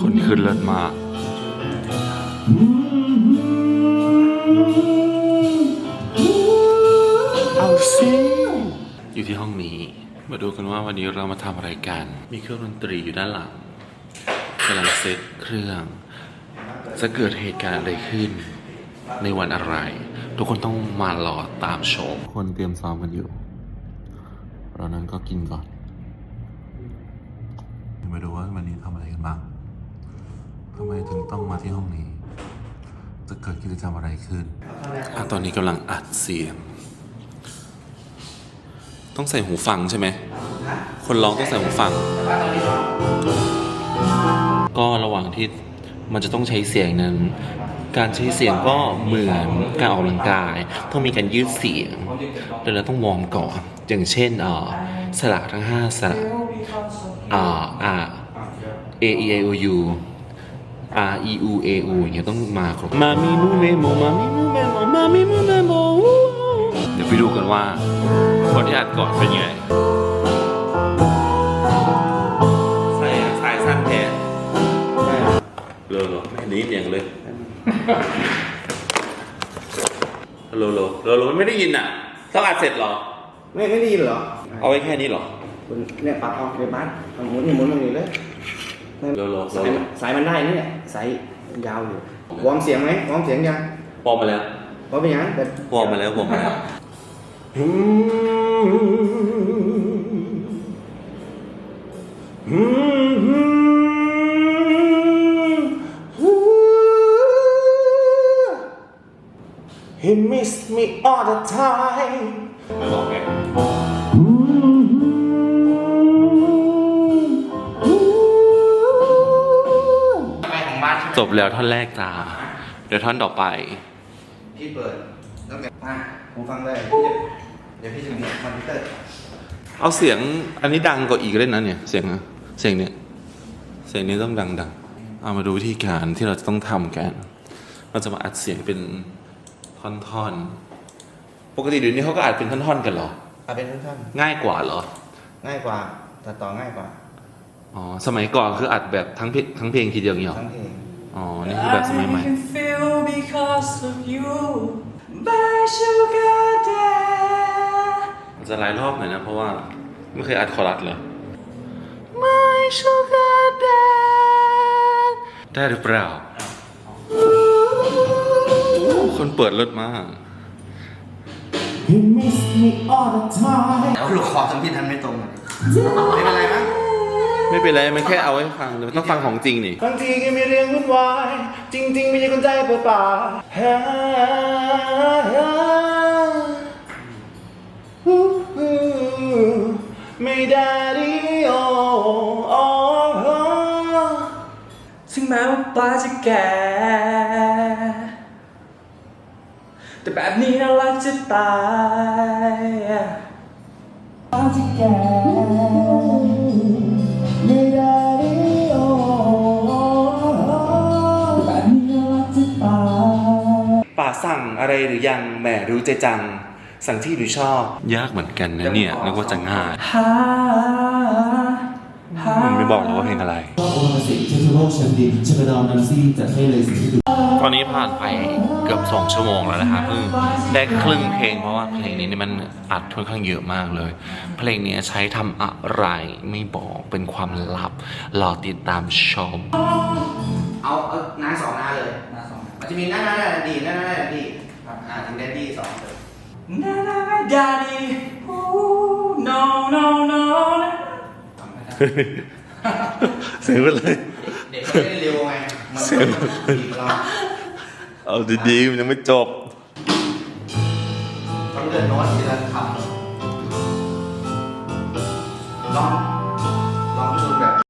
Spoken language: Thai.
คนขึ้นเลิศมากเอาสิอยู่ที่ห้องนี้ มาดูกันว่าวันนี้เรามาทำอะไรกัน มีเครื่องดนตรีอยู่ด้านหลังกำลังเซตเครื่อง จะเกิดเหตุการณ์อะไรขึ้น ในวันอะไร ทุกคนต้องมารอตามชม คนเตรียมซ้อมกันอยู่เรานั้นก็กินก่อน ไปดูว่าวันนี้ทำอะไรกันบ้างทำไมถึงต้องมาที่ห้องนี้ จะเกิดกิจกรรมอะไรขึ้นอะตอนนี้กำลังอัดเสียง ต้องใส่หูฟังใช่ไหม คนร้องต้องใส่หูฟัง ก็ระหว่างที่มันจะต้องใช้เสียงนั้น การใช้เสียงก็เหมือนการออกกำลังกาย ต้องมีการยืดเสียงแต่เราต้องวอร์มก่อน อย่างเช่นเอ่อสระทั้ง 5 สระอ่าอ่า A E I O U R E U A U อย่างเงี้ยต้องมาครบมามีมูเมโมมามีมูเมโมมามีมูเมโมเดี๋ยวไปดูกันว่าคนที่อัดก่อนเป็นยังไง โลโลไม่เห็นได้ยินอย่างเลยโลโลโลโลมันไม่ได้ยินอะ ต้องอัดเสร็จเหรอ ไม่ไม่ได้ยินเหรอเอาไว้แค่นี้เหรอคุณเนี่ยปรับเอาไปบ้านเอาหมุนนี่หมุนตรงนี้เลยโลโลโลสายโลมันสายมันได้นี่เนี่ยสายยาวอยู่วอร์มเสียงไหมวอร์มเสียงยังวอร์มมาแล้ววอร์มเป็นยังแต่วอร์มมาแล้ววอร์มมาแล้ว He miss me all the time ไม่บอกไงจบแล้วท่อนแรกจ้า เดี๋ยวท่อนต่อไป พี่เปิดแล้วไงอะผมฟังเลยเดี๋ยวพี่จะมีมอนิเตอร์ เอาเสียงอันนี้ดังกว่าอีกเล่นนะเนี่ย เสียงอะเสียงเนี้ยเสียงนี้ต้องดังดังๆ เอามาดูวิธีการที่เราจะต้องทำกัน เราจะมาอัดเสียงเป็น ท่อนๆปกติเดี๋ยวนี้เขาก็อัดเป็นท่อนๆกันเหรอเอาเป็นท่านง่ายกว่าเหรอ ๆง่ายกว่าตัดต่อง่ายกว่าอ๋อสมัยก่อนคืออัดแบบทั้งเพลงทั้งเพลงทีเดียวอย่างเงี้ยเหรอทั้งเพลงอ๋อนี่คือแบบสมัยใหม่ I can feel because of you my sugar daddy จะหลายรอบหน่อยนะ เพราะว่าไม่เคยอัดคอรัสเลย My sugar dad ได้หรือเปล่า คนเปิดรถมาก He miss me all the time แล้วลูกคอทำพี่ทันไม่ตรงไม่เป็นไรมั้งไม่เป็นไร มันแค่เอาไว้ฟังเลยต้องฟังของจริงนี่ บางทีก็มีเรื่องวุ่นวาย จริง ๆ ไม่ใช่คนใจเปล่าๆฮ่าฮ่าฮู้ฮู้ไม่ได้ดิโอโอโอ ถึงแม้ว่าปลาจะแก่ แต่แบบนี้น่ารักจะตายปลาจะแก่ไม่ได้ดิโอโอโอแต่แบบนี้น่ารักจะตายป่าสั่งอะไรหรือยังแหมรู้ใจจัง สั่งที่หรือชอบ ยากเหมือนกันนะเนี่ยนึกว่าจะง่าย หาหา มันไม่บอกหรอกว่าเพลงอะไรโอมาสิเทสโลแชมดินชกดอมนัมซี่จัดให้เลยสิ่งที่ดูตอนนี้ผ่านไปเกือบสองชั่วโมงแล้วนะครับเพิ่งได้ครึ่งเพลงเพราะว่าเพลงนี้นี่มันอัดค่อนข้างเยอะมากเลย เพลงนี้ใช้ทำอะไรไม่บอกเป็นความลับรอติดตามชม เอาเอาหน้าสองหน้าเลยหน้าสองมันจะมีหน้าหน้าหน้าดีหน้าหน้าหน้าดีอ่าถึงแดดดี้สองเลยนานาดาดี no no no เสียงไปเลย เด็กไม่ได้เร็วไง มันบีบเราเอาดีๆมันยังไม่จบ ต้องเดินโน้ตทีละคำลอง